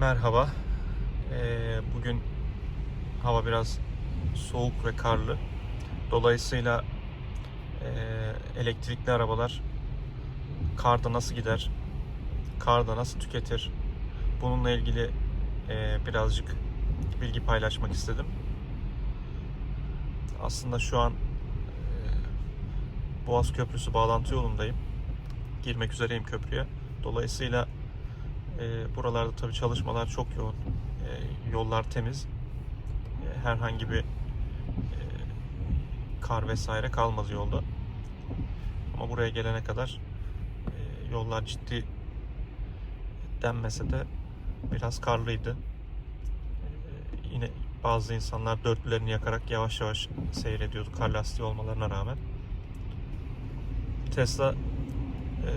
Merhaba. Ee, bugün hava biraz soğuk ve karlı. Dolayısıyla e, elektrikli arabalar karda nasıl gider, karda nasıl tüketir, bununla ilgili e, birazcık bilgi paylaşmak istedim. Aslında şu an e, Boğaz Köprüsü bağlantı yolundayım. Girmek üzereyim köprüye. Dolayısıyla e, buralarda tabii çalışmalar çok yoğun. E, yollar temiz. E, herhangi bir e, kar vesaire kalmaz yolda. Ama buraya gelene kadar e, yollar ciddi denmese de biraz karlıydı. E, yine bazı insanlar dörtlülerini yakarak yavaş yavaş seyrediyordu kar lastiği olmalarına rağmen. Tesla e,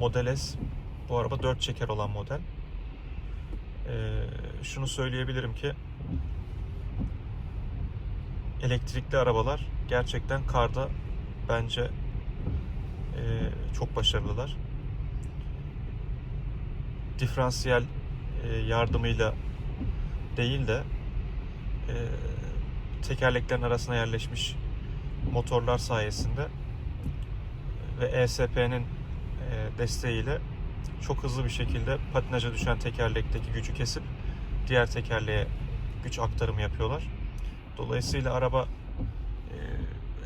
Model S bu araba 4 çeker olan model. Ee, şunu söyleyebilirim ki elektrikli arabalar gerçekten karda bence e, çok başarılılar. Diferansiyel e, yardımıyla değil de e, tekerleklerin arasına yerleşmiş motorlar sayesinde ve ESP'nin e, desteğiyle çok hızlı bir şekilde patinaja düşen tekerlekteki gücü kesip diğer tekerleğe güç aktarımı yapıyorlar. Dolayısıyla araba e,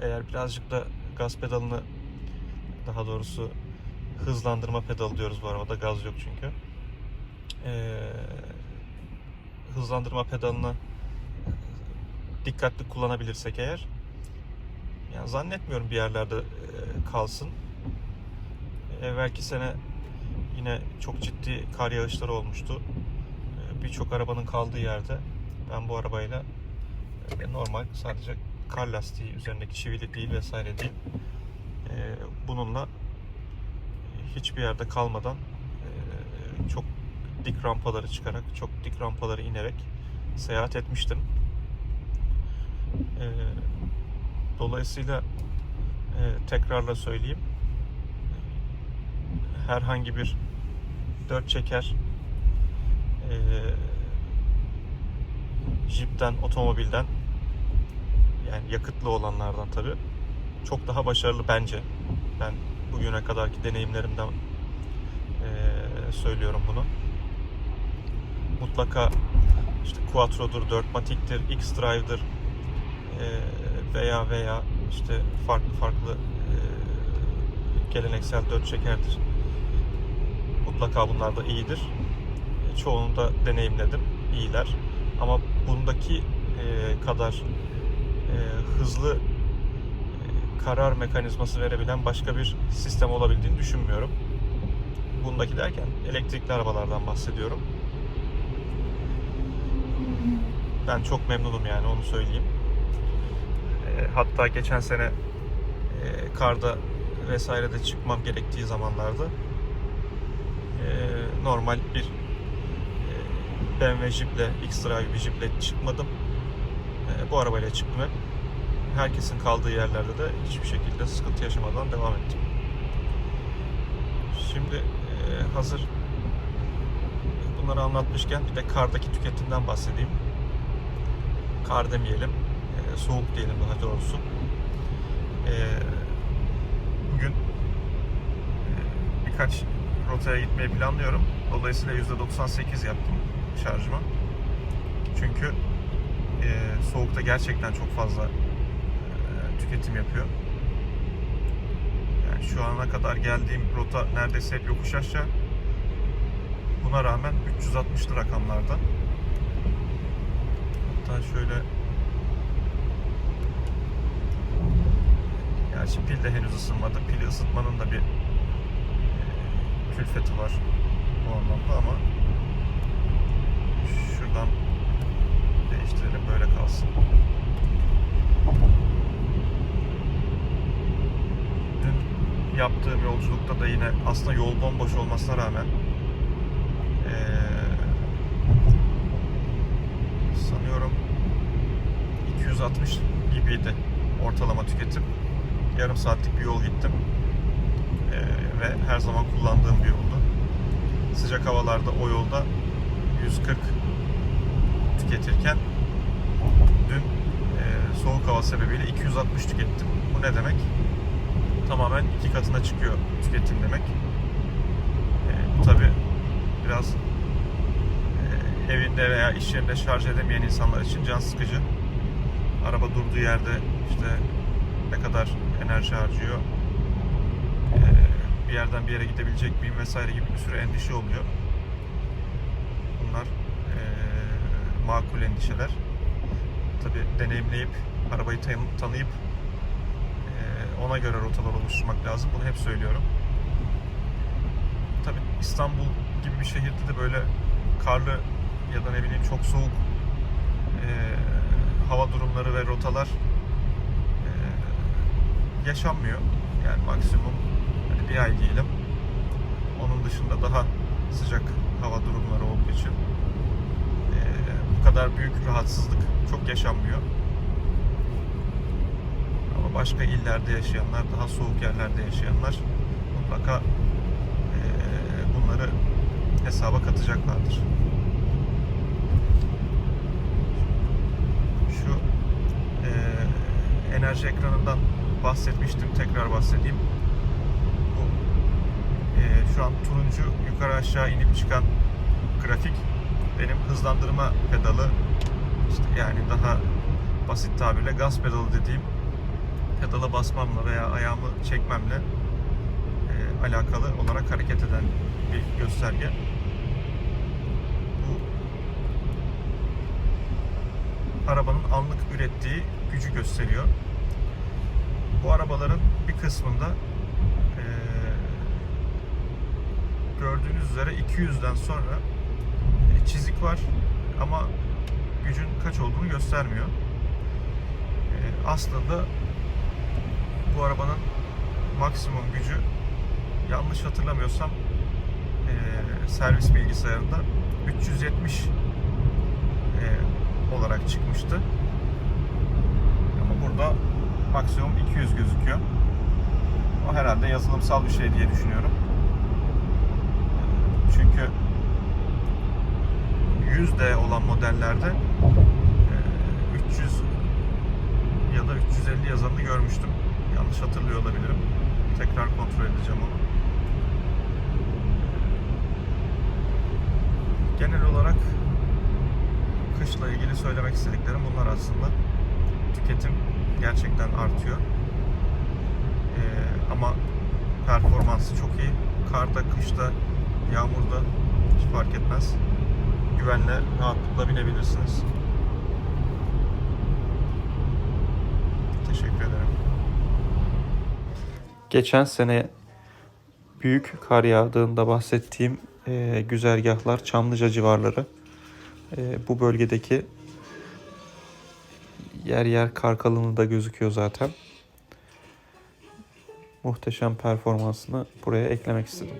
eğer birazcık da gaz pedalını daha doğrusu hızlandırma pedalı diyoruz bu arabada gaz yok çünkü. E, hızlandırma pedalını dikkatli kullanabilirsek eğer yani zannetmiyorum bir yerlerde e, kalsın. Evvelki sene yine çok ciddi kar yağışları olmuştu. Ee, Birçok arabanın kaldığı yerde ben bu arabayla e, normal sadece kar lastiği üzerindeki çivili değil vesaire değil. e, Bununla hiçbir yerde kalmadan e, çok dik rampaları çıkarak, çok dik rampaları inerek seyahat etmiştim. E, Dolayısıyla e, tekrarla söyleyeyim herhangi bir dört çeker e, jipten, otomobilden yani yakıtlı olanlardan tabi çok daha başarılı bence. Ben bugüne kadarki deneyimlerimden e, söylüyorum bunu. Mutlaka işte Quattro'dur, 4 Matic'tir, X-Drive'dır e, veya veya işte farklı farklı e, geleneksel dört çekerdir mutlaka bunlar da iyidir. Çoğunu da deneyimledim. iyiler. Ama bundaki e, kadar e, hızlı e, karar mekanizması verebilen başka bir sistem olabildiğini düşünmüyorum. Bundaki derken elektrikli arabalardan bahsediyorum. Ben çok memnunum yani onu söyleyeyim. E, hatta geçen sene e, karda vesairede çıkmam gerektiği zamanlarda e, normal bir e, BMW Jeep'le, X-Drive bir Jeep'le çıkmadım. E, bu arabayla çıktım hep. Herkesin kaldığı yerlerde de hiçbir şekilde sıkıntı yaşamadan devam ettim. Şimdi e, hazır bunları anlatmışken bir de kardaki tüketimden bahsedeyim. Kar demeyelim, e, soğuk diyelim daha doğrusu. Bugün birkaç rotaya gitmeyi planlıyorum. Dolayısıyla %98 yaptım şarjıma. Çünkü e, soğukta gerçekten çok fazla e, tüketim yapıyor. Yani şu ana kadar geldiğim rota neredeyse hep yokuş aşağı. Buna rağmen 360'lı rakamlarda. Hatta şöyle Gerçi pil de henüz ısınmadı. Pili ısıtmanın da bir külfeti var bu anlamda ama şuradan değiştirelim böyle kalsın. Dün yaptığım yolculukta da yine aslında yol bomboş olmasına rağmen ee, sanıyorum 260 gibiydi ortalama tüketim. Yarım saatlik bir yol gittim. Ee, ve her zaman kullandığım bir yoldu. Sıcak havalarda o yolda 140 tüketirken dün e, soğuk hava sebebiyle 260 tükettim. Bu ne demek? Tamamen iki katına çıkıyor tüketim demek. E, bu tabi biraz e, evinde veya iş yerinde şarj edemeyen insanlar için can sıkıcı. Araba durduğu yerde işte ne kadar enerji harcıyor, bir yerden bir yere gidebilecek miyim vesaire gibi bir sürü endişe oluyor. Bunlar e, makul endişeler. Tabi deneyimleyip, arabayı tan- tanıyıp e, ona göre rotalar oluşturmak lazım. Bunu hep söylüyorum. Tabi İstanbul gibi bir şehirde de böyle karlı ya da ne bileyim çok soğuk e, hava durumları ve rotalar e, yaşanmıyor. Yani maksimum bir ay diyelim. Onun dışında daha sıcak hava durumları olduğu için e, bu kadar büyük rahatsızlık çok yaşanmıyor. Ama başka illerde yaşayanlar, daha soğuk yerlerde yaşayanlar mutlaka e, bunları hesaba katacaklardır. Şu e, enerji ekranından bahsetmiştim. Tekrar bahsedeyim. Bu e, şu an turuncu yukarı aşağı inip çıkan grafik benim hızlandırma pedalı işte yani daha basit tabirle gaz pedalı dediğim pedala basmamla veya ayağımı çekmemle e, alakalı olarak hareket eden bir gösterge. Bu arabanın anlık ürettiği gücü gösteriyor. Bu arabaların bir kısmında e, gördüğünüz üzere 200'den sonra e, çizik var ama gücün kaç olduğunu göstermiyor. E, aslında bu arabanın maksimum gücü yanlış hatırlamıyorsam e, servis bilgisayarında 370 e, olarak çıkmıştı. Ama burada maksimum 200 gözüküyor. O herhalde yazılımsal bir şey diye düşünüyorum. Çünkü 100D olan modellerde e, 300 ya da 350 yazanını görmüştüm. Yanlış hatırlıyor olabilirim. Tekrar kontrol edeceğim onu. Genel olarak kışla ilgili söylemek istediklerim bunlar aslında. Tüketim gerçekten artıyor. Ee, ama performansı çok iyi. Karda, kışta, yağmurda hiç fark etmez. Güvenle, rahatlıkla binebilirsiniz. Teşekkür ederim. Geçen sene büyük kar yağdığında bahsettiğim e, güzergahlar Çamlıca civarları. E, bu bölgedeki yer yer kar kalınlığı da gözüküyor zaten. Muhteşem performansını buraya eklemek istedim.